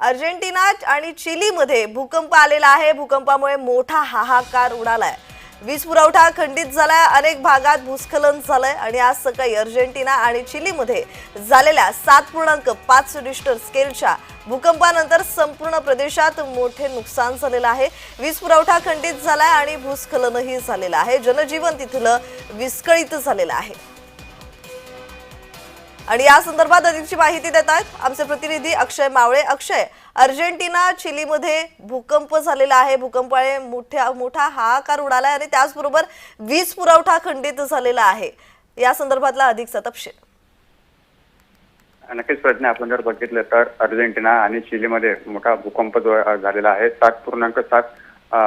Argentina आणि चिलीमध्ये भूकंप आलेला आहे. भूकंपामुळे मोठा हाहाकार उडालाय. वीज पुरवठा खंडित झालाय. अनेक भागात भूस्खलन झालंय आणि आज सकाळी अर्जेंटिना आणि चिलीमध्ये झालेल्या सात पूर्णांक पाच रिस्टर स्केलच्या भूकंपानंतर संपूर्ण प्रदेशात मोठे नुकसान झालेलं आहे. वीज पुरवठा खंडित झालाय आणि भूस्खलनही झालेलं आहे. जनजीवन तिथलं विस्कळीत झालेलं आहे. आणि या संदर्भात अधिकची माहिती देत आहेत आमचे प्रतिनिधी अक्षय मावळे. अक्षय अर्जेंटिना चिलीमध्ये भूकंप झालेला आहे. भूकंपाने मोठ्या मोठा हाहाकार उडालाय आणि त्याचबरोबर वीज पुरवठा खंडित झालेला आहे. या संदर्भातला अधिकचा तपशील. नक्कीच प्रश्न आपण जर बघितलं तर अर्जेंटिना आणि चिलीमध्ये मोठा भूकंप जो झालेला आहे सात पूर्णांक सात अ,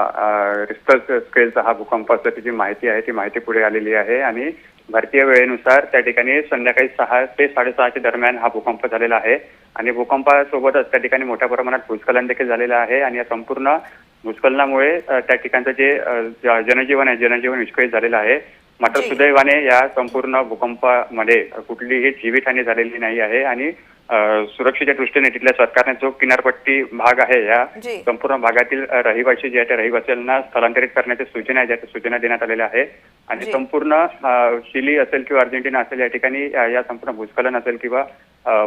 स्केलचा हा भूकंप असल्याची जी माहिती आहे ती माहिती पुढे आलेली आहे आणि भारतीय वेळेनुसार त्या ठिकाणी संध्याकाळी सहा ते साडेसहाच्या दरम्यान हा भूकंप झालेला आहे. आणि भूकंपासोबतच त्या ठिकाणी मोठ्या प्रमाणात भूस्खलन देखील झालेलं आहे आणि या संपूर्ण भूस्खलनामुळे त्या ठिकाणचं जे जनजीवन आहे जनजीवन विस्कळीत झालेलं आहे. मात्र. सुदैवाने या संपूर्ण भूकंपामध्ये कुठलीही जीवितहानी झालेली नाही आहे आणि सुरक्षेच्या दृष्टीने तिथल्या सरकारने जो किनारपट्टी भाग आहे या. संपूर्ण भागातील रहिवासी जे आहे त्या रहिवाशांना स्थलांतरित करण्याच्या सूचना त्या सूचना देण्यात आलेल्या आहे आणि. संपूर्ण चिली असेल किंवा अर्जेंटिना असेल या ठिकाणी या संपूर्ण भूस्खलन असेल किंवा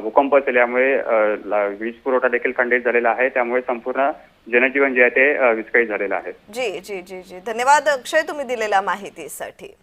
भूकंप असेल यामुळे वीज पुरवठा देखील खंडित झालेला आहे त्यामुळे संपूर्ण जनजीवन जे आहे ते विस्कळीत झालेलं आहे जी जी जी जी धन्यवाद अक्षय तुम्ही दिलेल्या माहितीसाठी